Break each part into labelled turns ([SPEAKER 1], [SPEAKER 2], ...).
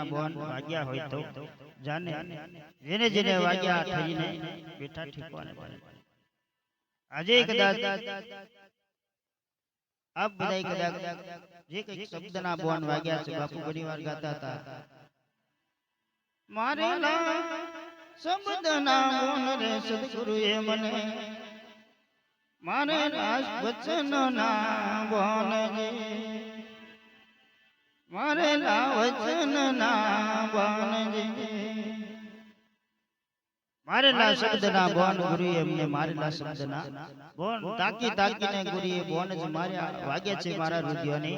[SPEAKER 1] બોન વાગ્યા હોય તો જાને જેને જેને વાગ્યા થઈને બેઠા ઠીકવાને બને. આજે કદાચ આપ બધાય કદાચ જે કંઈક શબ્દના બોન વાગ્યા છે બાપુ ઘણીવાર ગાતા હતા મારે લા શબ્દના બોન રે સદગુરુએ મને મારે રાસ વચનના બોન રે બોન રે મારેલા શબ્દના બોન ગુરુએ એમને મારેલા શબ્દના બોન તાકી તાકીને ગુરુએ બોન જ માર્યા વાગ્યા છે મારા હૃદયને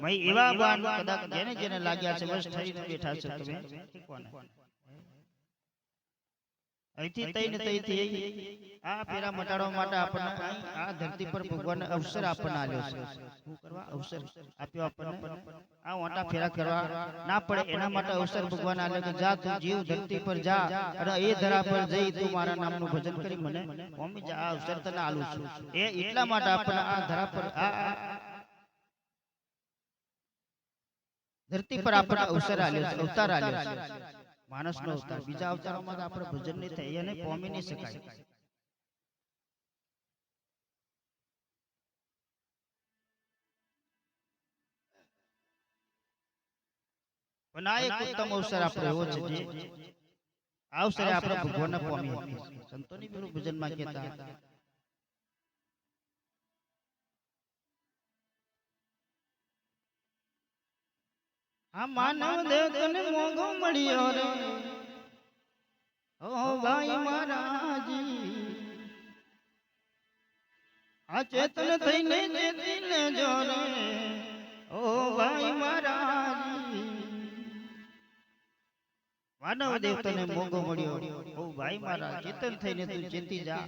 [SPEAKER 1] મય એવા બોન કદાચ જેને જેને લાગ્યા છે બસ થઈ બેઠા છે તમે. કોને? અહીંથી તઈને તઈથી આ પેરા મટાડવા માટે આપણને આ ધરતી પર ભગવાન અવસર આપણને આલ્યો છે. શું કરવા? અવસર આપ્યો આપણને? આ ઓંટા ફેરા કરવા ના પડે એના માટે અવસર ભગવાન આલ્યો કે જા તું જીવ ધરતી પર જા. અને એ ધરા પર જઈ તું મારા નામનું ભજન કરી મને. મમ્મી જા આ અવસર તને આલું છું. એ એટલા માટે આપણને આ ધરા પર આ આ- ધરતી પર આપણને અવસર આલ્યો છે. અવતાર આલ્યો છે માણસનો અવતાર બીજા અવતારોમાં તો આપણે ભજન નહીં થાય એને પોમી નહીં શકાય. પણ આ એક ઉત્તમ અવસર આપણે એવો છે જે આ અવસરે આપણે ભગવાનને પોમી સંતોની પેલું ભજનમાં કહેતા હતા આ માનવ દેવ તને મોંઘો મળ્યો રે. ઓ ભાઈ મહારાજી. આ ચેતન થઈને ચેતી લેજો રે. ઓ ભાઈ મહારાજી. માનવ દેવ તને મોંઘો મળ્યો. ઓ ભાઈ મારા ચેતન થઈને તું ચેતી જા.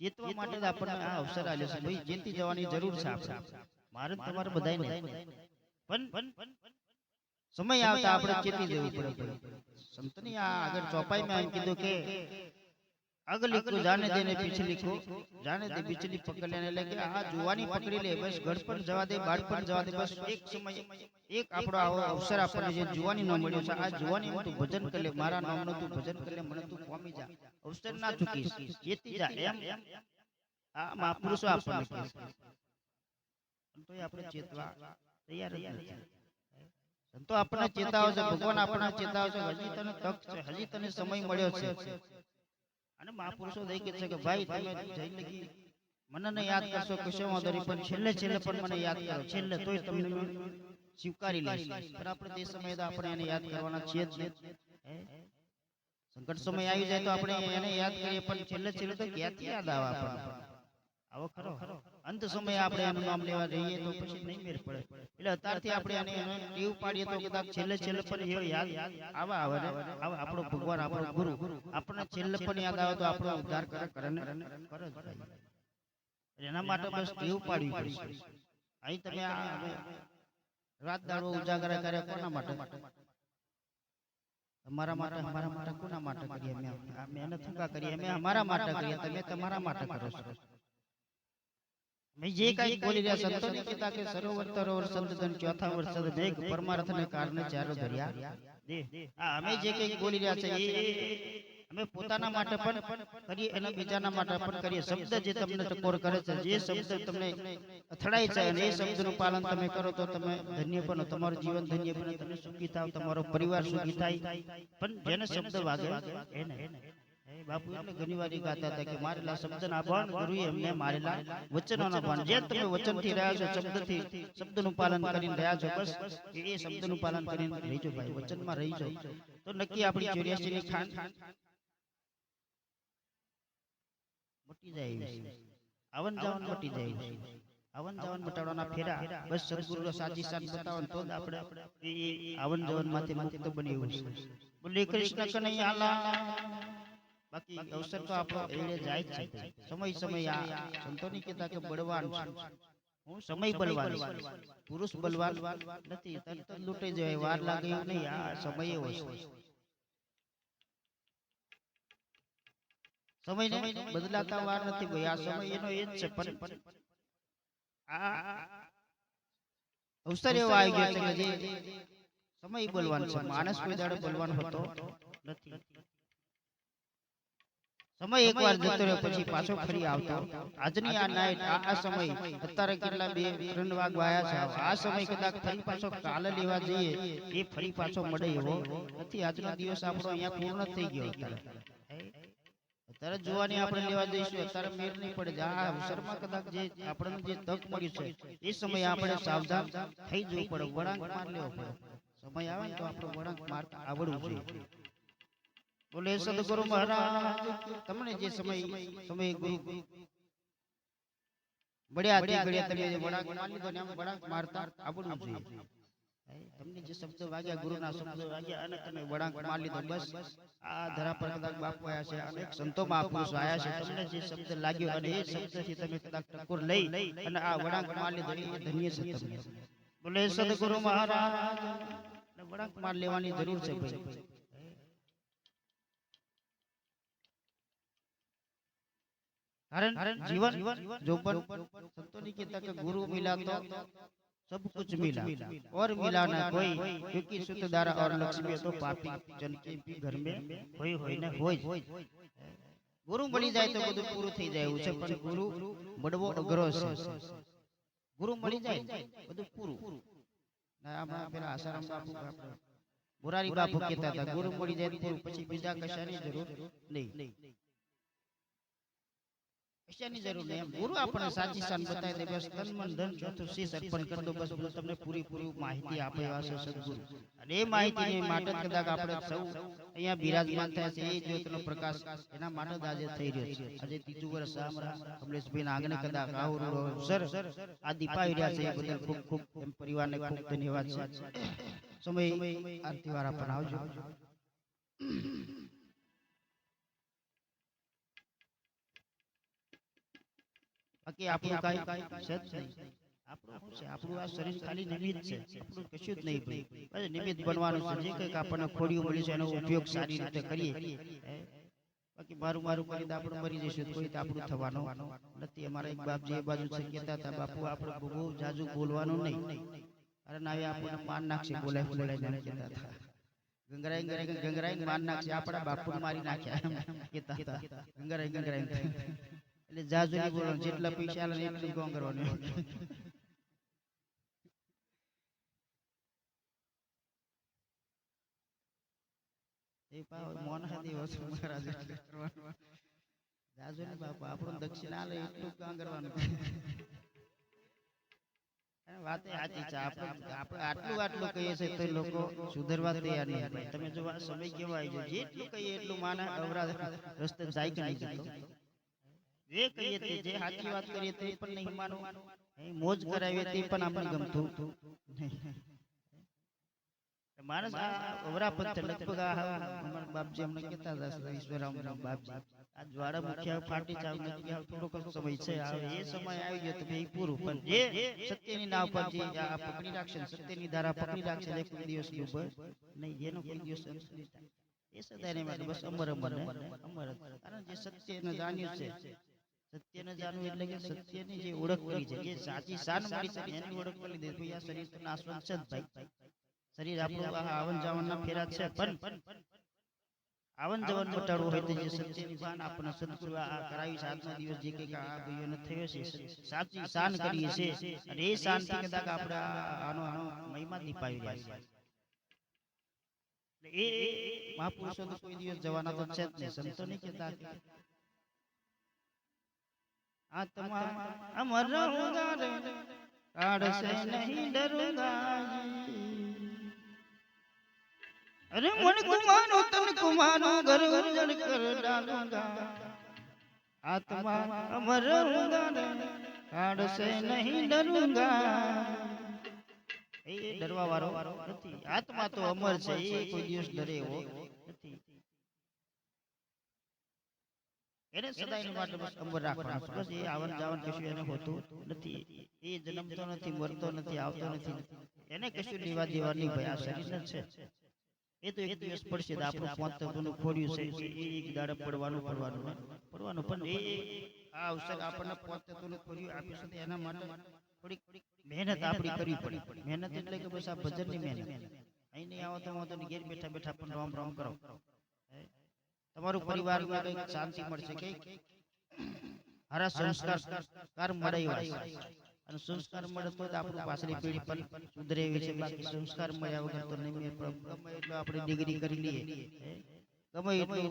[SPEAKER 1] ચેતવા માટે આપણને આ અવસર આવ્યો છે. ભાઈ, ચેતી જવાની જરૂર છે આપણે મારે તમારે બધાયને પણ સમય આવતા આપણે ચેતી જવું પડે? સંતની આ આગળ ચોપાઈમાં એમ કીધું કે અગલી કો જાને દેને પીછલી કો જાને દે પીછલી પકડ લેને એટલે કે આ જુવાની પકડી લે બસ ગળપણ જવા દે બાળપણ જવા દે બસ એક સમય એક આપણો આવો અવસર આપણને જે જુવાની નો મળ્યો છે આ જુવાની તું ભજન કરી લે મારા નામનું તું ભજન કરી લે મને તું પામી જા. અવસર ના ચૂકીશ ચેતી જા એમ. આ મહાપુરુષો આપણને કહે છે પણ આપણે ચેતવા તૈયાર જ નથી. સંતો આપણને ચેતાવે છે ભગવાન આપણને ચેતાવે છે હજી તને તક છે હજી તને સમય મળ્યો છે. અને મહાપુરુષો દઈ કે છે કે ભાઈ તમે જિંદગી મને યાદ કરશો કશો વાંધો નહીં પણ છેલ્લે છેલ્લે પણ મને યાદ કરો છેલ્લે તોય તમને સ્વીકારી લઈશ પણ આપણે તે સમયે તો આપણે એને યાદ કરવાના છીએ જ સંકટ સમય આવી જાય તો આપણે એને યાદ કરીએ પણ છેલ્લે છેલ્લે તો ક્યાંથી યાદ આવે આપણને આવો. ખરો. અંત સમયે આપણે એનું નામ લેવા જઈએ તો પછી નહીં મેળ પડે એટલે અત્યારથી આપણે એને એને પાડીએ તો કદાચ છેલ્લે છેલ્લે પણ એવો યાદ આવા આવે ને? આવા આપણો ભગવાન આપણો ગુરુ આપણને છેલ્લે પણ યાદ આવે તો આપણો ઉદ્ધાર કરે કરે ને કરે જ ભાઈ. એના માટે બસ ટેવ પાડવી પડશે. અહીં તમે રાત દાડો ઉજાગર કરે કોના માટે? અમારા માટે? અમારા માટે કોના માટે કરીએ? અમે મહેનત શું કરીએ. અમે અમારા માટે કરીએ. તમે તમારા માટે કરો છો. મેં જે કાંઈ બોલી રહ્યા સંતોની કીધા કે સરોવર તરોવર સંતધન ચોથા વર્ષ મેઘ પરમાર્થને કારણે ચારો ધર્યા. આ અમે જે કંઈક બોલી રહ્યા છે એ અમે પોતાના માટે પણ કરીએ અને બીજાના માટે પણ કરીએ. શબ્દ જે તમને ટકોર કરે છે જે શબ્દ તમને અથડાય છે અને એ શબ્દનું પાલન તમે કરો તો તમે ધન્ય બનો. તમારું જીવન ધન્ય બને તમે સુખી થાવ તમારો પરિવાર સુખી થાય. પણ જેને શબ્દ વાગે એને. હે બાપુ એટલે ઘણી વાર ગાતા હતા કે મારેલા શબ્દના ભાન ગુરુએ એમને મારેલા વચનોના ભાન જે તમે વચનથી રહ્યા છો શબ્દથી શબ્દનું પાલન કરીને રહ્યા છો. બસ એ શબ્દનું પાલન કરીને રહીજો ભાઈ વચનમાં રહીજો તો નક્કી આપણી ચોર્યાસી ની ખાન મટી જાય આવન જાવન મટી જાય આવન જાવન મટાડવાના ફેરા. બસ સદગુરુ સાચી સાથ બતાવન તો જ આપણે એ આવન જાવનમાંથી મુક્ત બની એવું છે. બોલે કૃષ્ણ કનૈયા લાલ બાકી અવસર તો આપણો એવડે જાય જ છે. સમય સમય આ સંતોની કહેતા કે બળવાન હું સમય બળવાન પુરુષ બળવાન નથી તરત લૂંટાઈ જાય વાર લાગે એવું નહીં આ સમયે હોય છે. સમય બદલાતા વાર નથી ભાઈ આ સમય એનો એ જ છે પણ આ અવસર એવો આવી ગયો છે કે જે સમય બોલવાનો છે. માણસ કોઈ દાડો બોલવાનો હોતો નથી. સમય એકવાર જતો રહ્યો પછી પાછો ફરી આવતો. આજની આ નાઈટ આ સમય અત્યારે કેટલા બે ત્રણ વાગ વાયા છે આ સમય કદાચ ફરી પાછો કાલે લેવા જઈએ એ ફરી પાછો મળે એવો. નથી આજનો દિવસ આપણો અહીંયા પૂર્ણ થઈ ગયો અત્યારે. જોવાની આપણે લેવા જઈશું અત્યારે મેર નહીં પડે. આ અવસરમાં કદાચ જે આપણને જે તક મળી છે એ સમયે આપણે સાવધાન થઈ જવું પડે વળાંક માર લેવો પડે. સમય આવે ને તો આપણો વળાંક મારતા આવડવું જોઈએ. બોલે સદગુરુ મહારાજ તમને જે સમય સમય ગુરુ બળ્યા તે ઘડિયા તમે જે વળાંક મારી લીધો ને એમ મારતા આપણું જોઈએ તમને જે શબ્દ વાગ્યા ગુરુના શબ્દ વાગ્યા અને તમે વળાંક મારી લીધો બસ. આ ધરા પર કદાચ બાપુ આયા છે અનેક સંતો મહાપુરુષો આયા છે. તમને જે શબ્દ લાગ્યો અને એ શબ્દથી તમે કદાચ ટકોર લઈ અને આ વળાંક મારી લીધો એ ધન્ય છે તમને. બોલે સદગુરુ મહારાજ ને વળાંક માર લેવાની જરૂર છે ભાઈ. कारण जीवन जो पर संतों ने कहता कि गुरु मिला तो सब कुछ मिला और मिला ना कोई क्योंकि सुत द्वारा और लक्ष्मी तो पापी जन के भी घर में होई होई ने होई ગુરુ મળી જાય તો બધું પૂરું થઈ જાય એવું છે પણ ગુરુ મળવો અઘરો છે ગુરુ મળી જાય બધું પૂરું ના આમાં પેલા આસારામ બાપુ આપણે મોરારી બાપુ કહેતા હતા ગુરુ મળી જાય તો પૂરું પછી બીજા કશાની જરૂર નહીં પૈસાની જરૂર નહીં. ગુરુ આપણને સાચી સાન બતાવી દે. બસ તન મન ધન ચોથું શીશ અર્પણ કરી દો. બસ બધું તમને પૂરી પૂરી માહિતી આપે એવા છે સદગુરુ. અને એ માહિતીની માટે કદાચ આપણે સૌ અહીંયા બિરાજમાન થયા છે એ જ્યોતનો પ્રકાશ. એના માટે જ આજે થઈ રહ્યો છે. આજે ત્રીજું વર્ષ સામરા કમલેશભાઈ ના આંગણે કદાચ આવું સર આ દીપાવી રહ્યા છે એ બદલ ખૂબ ખૂબ એમ પરિવારને ખૂબ ધન્યવાદ છે. સમય આરતી વાળા પણ આવજો. બાકી આપણું કાંઈ છે જ આપણું છે? આપણું આ શરીર ખાલી નિમિત્ત છે. આપણું જ નહીં બનવાનું જે કંઈક આપણને ખોડિયું મળી છે, એનો ઉપયોગ સારી રીતે કરીએ. બાકી મારું મારું કરીને આપણે મરી જઈશું કોઈ આપણું થવાનું નથી. અમારા એક બાપજી એ બાજુ કહેતા હતા, બાપુ, આપણે બહુ જાજુ બોલવાનું નહીં. હવે આપણને માન નાખશે, બોલાય બોલાય એમ હતા. ગંગરાઈ ગંગરાઈ ગંગરાઈ માન નાખશે. આપણા બાપુ મારી નાખ્યા એમ કહેતા હતા. ગંગરાઈ. એટલે જાજુ નહીં બોલવાનું જેટલા પૈસા આલે ને એટલું જ કામ કરવાનું એ પાવ મોન હતી વસ્તુ મહારાજ એટલે કરવાનું. જાજુ નહીં બાપા આપણું દક્ષિણ આલે એટલું કામ કરવાનું અને વાત એ સાચી છે આપણે આપણે આટલું આટલું કહીએ છીએ તો લોકો સુધરવા તૈયાર નહીં થાય. તમે જો આ સમય કેવો આવી જાય જેટલું કહીએ એટલું માને અવરા રસ્તે જાય કે નહીં જતો. જે કહીએ તે જે સાચી વાત કરીએ તે પણ નહીં માનો. મોજ કરાવીએ તે પણ આપણને ગમતું. માણસ આ અવરા પંથ લગભગ અમારા બાપજી અમને કહેતા હતા ઈશ્વરામના બાપજી. આ જ્વાળા મુખ્ય ફાટી જાવ નથી થોડો થોડોક સમય છે એ સમય આવી ગયો તો ભાઈ પૂરું. પણ જે સત્યની નાવ પર જે આ પકડી રાખશે સત્યની ધારા પકડી રાખશે ને કોઈ દિવસ ઉપર નહીં જેનો કોઈ દિવસ અંત નહીં એ સદાય માટે બસ અમર અમર અમર કારણ જે સત્યને જાણ્યું છે. સત્યને જાણવું એટલે કે સત્યની જે ઓળખ કરી છે જે સાચી શાન મળી છે એની ઓળખ કરી દે તો આ શરીર તો નાશવંત છે ભાઈ. શરીર આપણું આવન જાવનના ફેરા છે પણ આવન જવન ઘટાડવું હોય તો જે સત્યની શાન આપણને સદગુરુ આ કરાવી છે આજનો દિવસ જે કંઈક આ ભાઈઓને થયો છે સાચી શાન કરીએ છે અને એ શાનથી કદાચ આપણે આનો આનો મહિમા દીપાવી રહ્યા છે. એ એ મહાપુરુષો તો કોઈ દિવસ જવાના તો છે જ નહીં સંતો નહીં કહેતા આત્મા અમર રહુંગા રે. કાઢશે નહીં ડરુંગા અરે મન કુમારો તન કુમારો ઘર ઉજળ કર ડાલુંગા. આત્મા અમર રહુંગા રે. કાઢશે નહીં ડરુંગા. એ ડરવા વાળો નથી. આત્મા તો અમર છે. એ કોઈ દિવસ ડરે એવો નથી એને સદાયની માટે બસ રાખવાનું. બસ એ આવન જાવન કશું એને હોતું નથી. એ જન્મતો નથી મરતો નથી આવતો નથી એને કશું લેવા દેવાની ભાઈ આ શરીર છે. એ તો એક દિવસ પડશે આપણું પાંચ તત્વનું ખોડ્યું છે એ એક દાડે પડવાનું પડવાનું પડવાનું. પણ એ આ અવસર આપણને પાંચ તત્વનું ખોડ્યું આપ્યું છે તો એના માટે થોડીક મહેનત આપણી કરવી પડી. મહેનત એટલે કે બસ આ ભજનની મહેનત. અહીં નહીં આવો તો વાંધો ઘેર બેઠા બેઠા પણ રામ રામ કરો? તમારું પરિવારમાં કંઈક શાંતિ મળશે કે હારા સંસ્કાર કાર મળે અને સંસ્કાર મળે તો જ આપણું પાછલી પેઢી પણ સુધરે એવી છે. બાકી સંસ્કાર મળ્યા વગર તો નહીં. ગમે એટલો આપણે ડિગ્રી કરી લઈએ? ગમે એટલું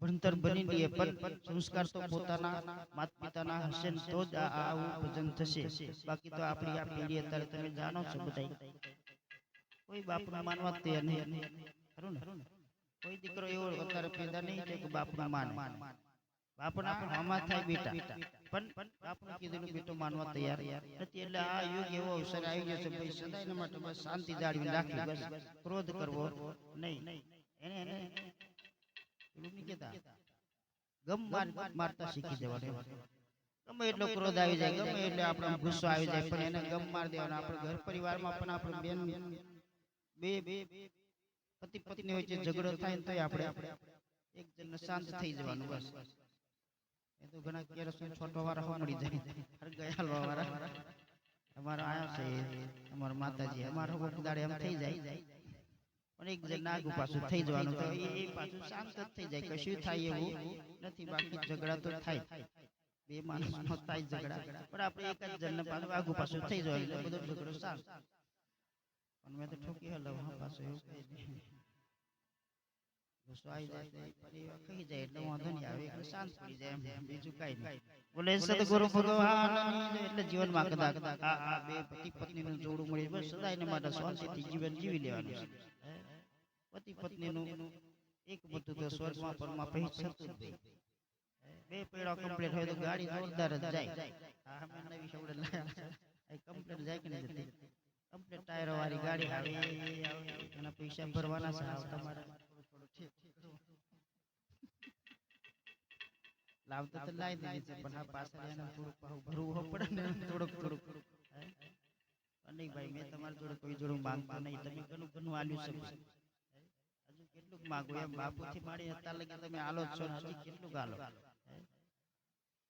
[SPEAKER 1] ભણતર બની લઈએ પણ સંસ્કાર તો પોતાના માતા પિતાના હશે તો જ આવું ભજન થશે. બાકી તો આપણી આ પેઢી અત્યારે તમે જાણો છો બધા કોઈ બાપનું માનવા તૈયાર નહીં. ખરું ને? કોઈ દીકરો એવો અત્યારે પેદા નહીં થાય કે બાપનું માને. બાપના મામા થાય બેટા. પણ બાપનું કીધેલું બેટો માનવા તૈયાર. નથી એટલે આ યુગ એવો અવસર આવી ગયો છે ભાઈ સદાય માટે બસ શાંતિ જાળવી રાખી બસ. ક્રોધ કરવો નહીં. એને એને એવું નહીં કહેતા. ગમ માર મારતા શીખી જવાનું ગમે એટલો ક્રોધ આવી જાય ગમે એટલે આપણે ગુસ્સો આવી જાય. પણ એને ગમ માર દેવાનો. આપણે ઘર પરિવારમાં પણ આપણે બેન બે બે પતિ પત્ની વચ્ચે ઝઘડો થાય ને તોય આપણે એક જણ શાંત થઈ જવાનું બસ. એ તો ઘણા કેરોસીન છોટો વાળા હો મળી જાય. ગયા વાળા. અમારો આયા છે એ, માતાજી. અમારા દાડે એમ થઈ જાય. પણ એક જણ નાગ પાછું થઈ જવાનું તો એ પાછું શાંત જ થઈ જાય. કશું થાય એવું નથી. બાકી ઝઘડા તો થાય. બે માણસનો થાય ઝઘડા. પણ આપણે એક જ જણને પાછું આગુ પાછું થઈ જવાનું. બધો ઝઘડો શાંત. પણ મેં તો ઠોકી હલાવ હા પાછું એવું કઈ નહીં ગુસ્સો આવી જાય પરિવાર ખાઈ જાય એટલે વાંધો નહીં આવે એટલે શાંત પડી જાય એમ બીજું કાંઈ નહીં. બોલે સદગુરુ ભગવાન એટલે જીવનમાં કદાચ આ આ બે પતિ પત્નીનું જોડું મળી બસ સદાયને માટે શાંતિથી જીવન જીવી લેવાનું. છે હે? પતિ પત્નીનું એક બધું તો સ્વર્ગમાં પરમાં પછી થતું જ. હે? બે પેડા કમ્પ્લીટ હોય તો ગાડી જોરદાર જ જાય. આ અમે નવી શવડે લાયા કમ્પ્લીટ જાય કે નહીં જતી કમ્પ્લીટ ટાયરો વાળી ગાડી આવે એના પૈસા ભરવાના છે તમારે. લાવતા તો લાવી દીધી છે પણ આ પાછળ એને થોડુંક પાછું ભરવું પડે ને થોડુંક થોડુંક. હે? નહીં ભાઈ મેં તમારી જોડે કોઈ જોડે માંગતો નહીં. તમે ઘણું ઘણું આલ્યું છે હજુ કેટલું માંગુ એમ? બાપુથી માંડી અત્યાર લગી તમે આલો છો હજી કેટલું આલો હે?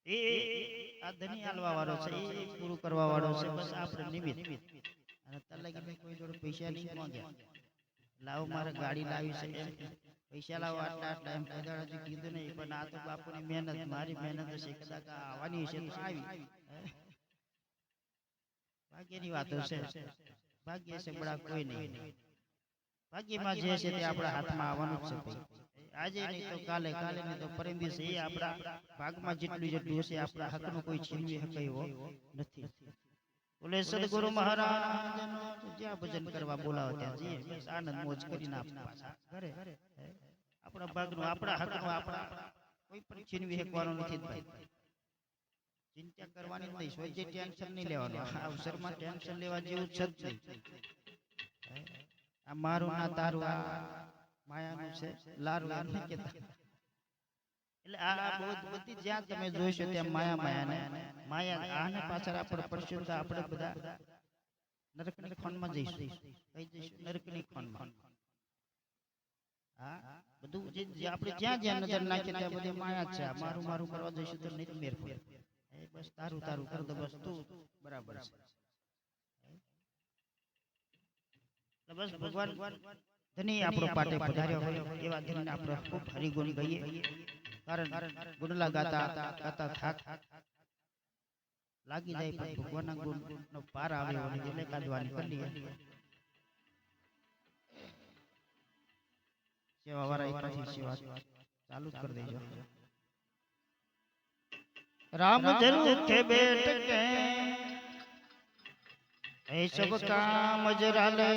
[SPEAKER 1] એ- આ ધની આલવા વાળો છે. એ પૂરું કરવા વાળો છે. બસ આપણે નિમિત્ત. અને અત્યાર લાગી મેં કોઈ જોડે પૈસા નહીં માંગ્યા લાવો મારે ગાડી લાવી છે. એમ પૈસા લાવો આટલા આટલા એમ કદાચ હજી કીધું નહીં પણ આ તો બાપુની મહેનત મારી મહેનત હશે કદાચ આવવાની હશે તો આવી. ભાગ્યની વાતો છે ભાગ્ય છે બડા કોઈ નહીં. ભાગ્યમાં જે છે તે આપણા હાથમાં આવવાનું જ છે આજે નહીં તો કાલે કાલે નહીં તો પરમ દિવસે એ આપણા ભાગમાં જેટલું જેટલું હશે આપણા હકનું કોઈ છીનવી એવો નથી. બોલે સદગુરુ મહારાજનો જ્યાં ભજન કરવા બોલાવો ત્યાં જઈએ બસ આનંદ મોજ કરીને પાછા ઘરે? આપણા ભાગનું આપણા હકનું આપણા કોઈ પણ છીનવી શકવાનું નથી ભાઈ. ચિંતા કરવાની નહીં હોય જે ટેન્શન નહીં લેવાનું. આ અવસરમાં ટેન્શન લેવા જેવું છે જ નહીં આ મારું ના તારું આ માયાનું છે લારું લાર નહીં કહેતા એટલે આ આ જ્યાં તમે જોઈશો ત્યાં માયા માયાને. માયા આને પાછળ આપણે પડશું તો આપણે બધા નરકની ખોણમાં જઈશું. કઈ જઈશું? નરકની ખોણમાં હા? બધું જે જે આપણે જ્યાં જ્યાં નજર નાખીએ ત્યાં બધી માયા છે. મારું મારું કરવા જઈશું તો નહીં મેર બસ તારું તારું કર દો બસ તું. બરાબર છે. બસ ભગવાન ધની આપણો પાટે પધાર્યો હોય એવા ધની આપણે ખૂબ હરિગુણ ગઈએ. કારણ ગુંડલા ગાતા ગાતા થાક. લાગી જાય પણ ભગવાનના ગુણ નો પાર આવે એટલે કાઢવાની કરી સેવા વાળા એક પછી સેવા ચાલુ કરી દેજો. રામ જરૂર છે કે એ સબ કામ જરાલે